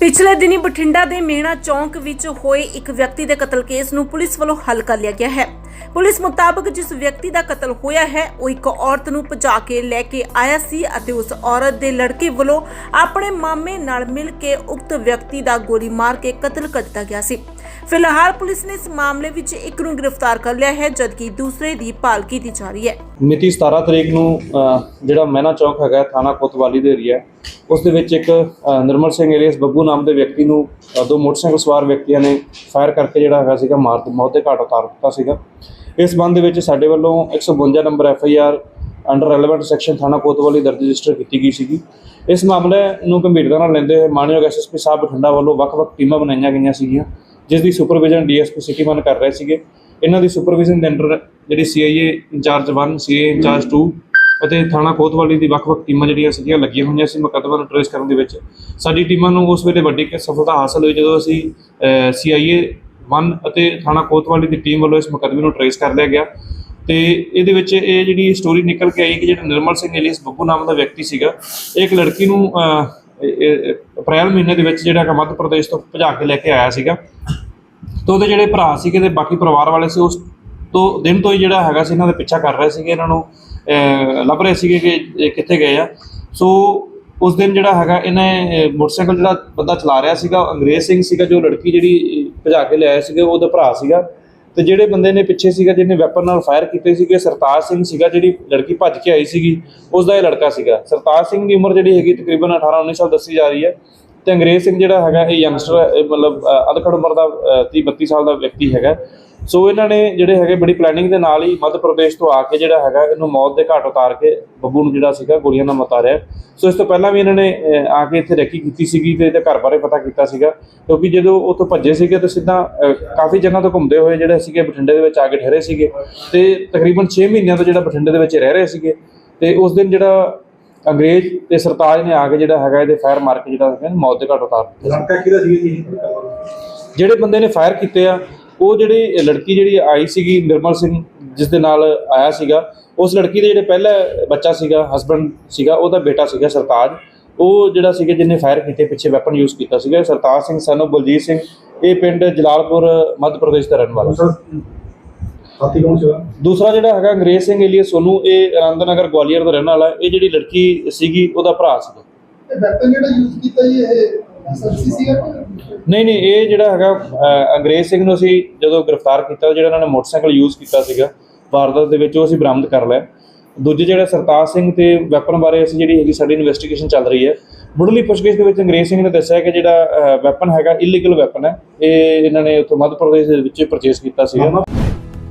ਪਿਛਲੇ ਦਿਨੀ ਬਠਿੰਡਾ ਦੇ ਮੇਹਣਾ ਚੌਂਕ ਵਿੱਚ ਹੋਏ ਇੱਕ ਵਿਅਕਤੀ ਦੇ ਕਤਲ ਕੇਸ ਨੂੰ ਪੁਲਿਸ ਵੱਲੋਂ ਹੱਲ ਕਰ ਲਿਆ ਗਿਆ ਹੈ। ਪੁਲਿਸ ਮੁਤਾਬਕ ਜਿਸ ਵਿਅਕਤੀ ਦਾ ਕਤਲ ਹੋਇਆ ਹੈ, ਉਹ ਇੱਕ ਔਰਤ ਨੂੰ ਭਜਾ ਕੇ ਲੈ ਕੇ ਆਇਆ ਸੀ ਅਤੇ ਉਸ ਔਰਤ ਦੇ ਲੜਕੇ ਵੱਲੋਂ ਆਪਣੇ ਮਾਮੇ ਨਾਲ ਮਿਲ ਕੇ ਉਕਤ ਵਿਅਕਤੀ ਦਾ ਗੋਲੀ ਮਾਰ ਕੇ ਕਤਲ ਕਰ ਦਿੱਤਾ ਗਿਆ ਸੀ। ਫਿਲਹਾਲ ਪੁਲਿਸ ਨੇ ਇਸ ਮਾਮਲੇ ਵਿੱਚ ਇੱਕ ਨੂੰ ਗ੍ਰਿਫਤਾਰ ਕਰ ਲਿਆ ਹੈ, ਜਦਕਿ ਦੂਸਰੇ ਦੀ ਭਾਲ ਕੀਤੀ ਜਾ ਰਹੀ ਹੈ। ਮਿਤੀ 17 ਤਰੀਕ ਨੂੰ ਜਿਹੜਾ ਮਹਿਨਾ ਚੌਕ ਹੈਗਾ, ਥਾਣਾ ਕੋਤਵਾਲੀ ਦੇ ਏਰੀਆ, ਉਸ ਦੇ ਵਿੱਚ ਇੱਕ ਨਿਰਮਲ ਸਿੰਘ ਏਲੀਅਸ ਬੱਬੂ ਨਾਮ ਦੇ ਵਿਅਕਤੀ ਨੂੰ ਦੋ ਮੋਟਰਸਾਈਕਲ ਸਵਾਰ ਵਿਅਕਤੀਆਂ ਨੇ ਫਾਇਰ ਕਰਕੇ ਜਿਹੜਾ ਹੈਗਾ ਸੀਗਾ, ਮਾਰ ਮੌਤ ਦੇ ਘਾਟ ਉਤਾਰ ਦਿੱਤਾ ਸੀਗਾ। ਇਸ ਸੰਬੰਧ ਦੇ ਵਿੱਚ ਸਾਡੇ ਵੱਲੋਂ 152 number F I R under relevant section ਥਾਣਾ ਕੋਤਵਾਲੀ ਦਰਜ ਰਜਿਸਟਰ ਕੀਤੀ ਗਈ ਸੀਗੀ। ਇਸ ਮਾਮਲੇ ਨੂੰ ਗੰਭੀਰਤਾ ਨਾਲ ਲੈਂਦੇ ਹੋਏ ਮਾਨਯੋਗ ਐਸਐਸਪੀ ਸਾਹਿਬ ਬਠਿੰਡਾ ਵੱਲੋਂ ਵੱਖ-ਵੱਖ ਟੀਮਾਂ ਬਣਾਈਆਂ ਗਈਆਂ ਸੀਗੀਆਂ। ਜਿਸ ਦੀ ਸੁਪਰਵਿਜ਼ਨ ਡੀਐਸਪੀ ਸਿਟੀ ਮਨ ਕਰ ਰਹੇ ਸੀਗੇ। ਇਹਨਾਂ ਦੀ ਸੁਪਰਵਿਜ਼ਨ ਦੇ ਅੰਡਰ ਜਿਹੜੀ CIA in charge 1 CA in charge 2 ਅਤੇ ਥਾਣਾ ਕੋਤਵਾਲੀ ਦੀ ਵੱਖ-ਵੱਖ ਟੀਮਾਂ ਜਿਹੜੀਆਂ ਸੀਗੀਆਂ ਲੱਗੀਆਂ ਹੋਈਆਂ ਸੀ ਮੁਕੱਦਮਾ ਨੂੰ ਟ੍ਰੇਸ ਕਰਨ ਦੇ ਵਿੱਚ। ਸਾਡੀ ਟੀਮਾਂ ਨੂੰ ਉਸ ਵੇਲੇ ਵੱਡੀ ਸਫਲਤਾ ਹਾਸਲ ਹੋਈ ਜਦੋਂ ਅਸੀਂ ਸੀਆਈਏ 1 ਅਤੇ ਥਾਣਾ ਕੋਤਵਾਲੀ ਦੀ ਟੀਮ ਵੱਲੋਂ ਇਸ ਮੁਕੱਦਮੇ ਨੂੰ ਟ੍ਰੇਸ ਕਰ ਲਿਆ ਗਿਆ। ਤੇ ਇਹਦੇ ਵਿੱਚ ਇਹ ਜਿਹੜੀ ਸਟੋਰੀ ਨਿਕਲ ਕੇ ਆਈ ਕਿ ਜਿਹੜਾ ਨਿਰਮਲ ਸਿੰਘ ਏਲੀਅਸ ਬੱਬੂ ਨਾਮ ਦਾ ਵਿਅਕਤੀ ਸੀਗਾ, ਇਹ ਇੱਕ ਲੜਕੀ ਨੂੰ ਅਪ੍ਰੈਲ ਮਹੀਨੇ ਦੇ ਵਿੱਚ ਜਿਹੜਾ ਕਿ ਮੱਧ ਪ੍ਰਦੇਸ਼ ਤੋਂ ਭਜਾ ਕੇ ਲੈ ਕੇ ਆਇਆ ਸੀਗਾ। ਤੇ ਉਹਦੇ ਜਿਹੜੇ ਭਰਾ ਸੀਗੇ ਤੇ ਬਾਕੀ ਪਰਿਵਾਰ ਵਾਲੇ ਸੀ, ਉਸ ਤੋਂ, ਦਿਨ ਤੋਂ ਹੀ ਜਿਹੜਾ ਹੈਗਾ ਸੀ, ਇਹਨਾਂ ਦੇ ਪਿੱਛਾ ਕਰ ਰਹੇ ਸੀਗੇ, ਇਹਨਾਂ ਨੂੰ ਲੱਭ ਰਹੇ ਸੀਗੇ ਕਿ ਇਹ ਕਿੱਥੇ ਗਏ ਆ। ਸੋ, ਉਸ ਦਿਨ ਜਿਹੜਾ ਹੈਗਾ, ਇਹਨੇ ਮੋਟਰਸਾਈਕਲ ਜਿਹੜਾ ਬੰਦਾ ਚਲਾ ਰਿਹਾ ਸੀਗਾ, ਅੰਗਰੇਜ਼ ਸਿੰਘ ਸੀਗਾ, ਜੋ ਲੜਕੀ ਜਿਹੜੀ ਭਜਾ ਕੇ ਲਿਆਇਆ ਸੀਗਾ ਉਹਦਾ ਭਰਾ ਸੀਗਾ। ਤੇ ਜਿਹੜੇ ਬੰਦੇ ਨੇ ਪਿੱਛੇ ਸੀਗਾ, ਜਿਹਨੇ ਵੈਪਨ ਨਾਲ ਫਾਇਰ ਕੀਤੇ ਸੀਗੇ, ਸਰਤਾਜ ਸਿੰਘ ਸੀਗਾ, ਜਿਹੜੀ ਲੜਕੀ ਭੱਜ ਕੇ ਆਈ ਸੀਗੀ ਉਸ ਦਾ ਇਹ ਲੜਕਾ ਸੀਗਾ। ਸਰਤਾਜ ਸਿੰਘ ਦੀ ਉਮਰ ਜਿਹੜੀ ਹੈਗੀ ਤਕਰੀਬਨ 18 19 ਸਾਲ ਦੱਸੀ ਜਾ ਰਹੀ ਹੈ। ਤੇ ਅੰਗਰੇਜ਼ ਸਿੰਘ ਜਿਹੜਾ ਹੈਗਾ ਇਹ ਯੰਗਸਟਰ ਇਹ ਮਤਲਬ ਅਧਖੜ ਉਮਰ ਦਾ 30 32 ਸਾਲ ਦਾ ਵਿਅਕਤੀ ਹੈਗਾ। ਸੋ ਇਹਨਾਂ ਨੇ ਜਿਹੜੇ ਹੈਗੇ ਬੜੀ ਪਲੈਨਿੰਗ ਦੇ ਨਾਲ ਹੀ ਮੱਧ ਪ੍ਰਦੇਸ਼ ਤੋਂ ਆ ਕੇ ਜਿਹੜਾ ਹੈਗਾ ਇਹਨੂੰ ਮੌਤ ਦੇ ਘਾਟ ਉਤਾਰ ਕੇ ਬੱਬੂ ਨੂੰ ਜਿਹੜਾ ਸੀਗਾ ਗੋਲੀਆਂ ਨਾਲ ਮਾਰਿਆ। ਸੋ ਇਸ ਤੋਂ ਪਹਿਲਾਂ ਵੀ ਇਹਨਾਂ ਨੇ ਆ ਕੇ ਇੱਥੇ ਰੈਕੀ ਕੀਤੀ ਸੀਗੀ ਤੇ ਇਹਦੇ ਘਰ ਬਾਰੇ ਪਤਾ ਕੀਤਾ ਸੀਗਾ। ਕਿਉਂਕਿ ਜਦੋਂ ਉੱਥੋਂ ਭੱਜੇ ਸੀਗੇ ਤੇ ਸਿੱਧਾ ਕਾਫੀ ਜਗ੍ਹਾ ਤੋਂ ਘੁੰਮਦੇ ਹੋਏ ਜਿਹੜੇ ਸੀਗੇ ਬਠਿੰਡੇ ਦੇ ਵਿੱਚ ਆ ਕੇ ਠਹਿਰੇ ਸੀਗੇ। ਤੇ ਤਕਰੀਬਨ 6 ਮਹੀਨਿਆਂ ਤੋਂ ਜਿਹੜਾ ਬਠਿੰਡੇ ਦੇ ਵਿੱਚ ਰਹਿ ਰਹੇ ਸੀਗੇ। ਤੇ ਉਸ ਦਿਨ ਜਿਹੜਾ ਅੰਗਰੇਜ਼ ਤੇ ਸਰਤਾਜ ਨੇ ਆ ਕੇ ਜਿਹੜਾ ਹੈਗਾ ਇਹਦੇ ਫਾਇਰ ਮਾਰ ਕੇ ਜਿਹੜਾ ਹੈਗਾ ਮੌਤ ਦੇ ਘਾਟ ਉਤਾਰ ਦਿੱਤਾ। ਲੜਕਾ ਕਿਹਦਾ ਸੀ ਜੀ? ਜਿਹੜੇ ਬੰਦੇ ਨੇ ਫਾਇਰ ਕੀਤੇ ਆ ਉਹ ਜਿਹੜੀ ਲੜਕੀ ਜਿਹੜੀ ਆਈ ਸੀਗੀ ਨਿਰਮਲ ਸਿੰਘ ਜਿਸ ਦੇ ਨਾਲ ਆਇਆ ਸੀਗਾ ਉਸ ਲੜਕੀ ਦੇ ਜਿਹੜੇ ਪਹਿਲਾ ਬੱਚਾ ਸੀਗਾ ਹਸਬੰਡ ਸੀਗਾ ਉਹਦਾ ਬੇਟਾ ਸੀਗਾ ਸਰਤਾਜ। ਉਹ ਜਿਹੜਾ ਸੀਗਾ ਜਿਹਨੇ ਫਾਇਰ ਕੀਤੇ ਪਿੱਛੇ ਵੈਪਨ ਯੂਜ਼ ਕੀਤਾ ਸੀਗਾ ਸਰਤਾਜ ਸਿੰਘ ਸਨ ਬਲਜੀਤ ਸਿੰਘ ਇਹ ਪਿੰਡ ਜਲਾਲਪੁਰ ਮੱਧ ਪ੍ਰਦੇਸ਼ ਦਾ ਰਹਿਣ ਵਾਲਾ। ਦੂਸਰਾ ਸਾਥੀ ਕੌਣ ਸੀਗਾ? ਦੂਸਰਾ ਜਿਹੜਾ ਹੈਗਾ ਅੰਗਰੇਜ਼ ਸਿੰਘ ਏਲੀਅਸ ਸੋਨੂ ਇਹ ਆਨੰਦਨਗਰ ਗਵਾਲੀਅਰ ਦਾ ਰਹਿਣ ਵਾਲਾ ਹੈ। ਇਹ ਜਿਹੜੀ ਲੜਕੀ ਸੀਗੀ ਉਹਦਾ ਭਰਾ ਸੀਗਾ। ਇਹ ਵੈਪਨ ਜਿਹੜਾ ਯੂਜ਼ ਕੀਤਾ ਜੀ ਇਹ ਐਸਐਸਸੀ ਸੀਗਾ ਕੋਈ? ਨਹੀਂ ਨਹੀਂ ਇਹ ਜਿਹੜਾ ਹੈਗਾ ਅਹ, ਅੰਗਰੇਜ਼ ਸਿੰਘ ਨੂੰ ਅਸੀਂ ਜਦੋਂ ਗ੍ਰਿਫਤਾਰ ਕੀਤਾ ਜਿਹੜਾ ਇਹਨਾਂ ਨੇ ਮੋਟਰਸਾਈਕਲ ਯੂਜ਼ ਕੀਤਾ ਸੀਗਾ ਵਾਰਦਾਤ ਦੇ ਵਿੱਚ ਉਹ ਅਸੀਂ ਬਰਾਮਦ ਕਰ ਲਿਆ। ਦੂਜੇ ਜਿਹੜਾ ਸਰਤਾਜ ਸਿੰਘ ਤੇ ਵੈਪਨ ਬਾਰੇ ਅਸੀਂ ਜਿਹੜੀ ਹੈਗੀ ਸਾਡੀ ਇਨਵੈਸਟੀਗੇਸ਼ਨ ਚੱਲ ਰਹੀ ਹੈ। ਮੁੱਢਲੀ ਪੁੱਛਗਿੱਛ ਦੇ ਵਿੱਚ ਅੰਗਰੇਜ਼ ਸਿੰਘ ਨੇ ਦੱਸਿਆ ਕਿ ਜਿਹੜਾ ਵੈਪਨ ਹੈਗਾ ਇਲੀਗਲ ਵੈਪਨ ਹੈ। ਇਹ ਇਹਨਾਂ ਨੇ ਉੱਥੋਂ ਮੱਧ ਪ੍ਰਦੇਸ਼ ਦੇ ਵਿੱਚ ਪਰਚੇਸ ਕੀਤਾ ਸੀਗਾ।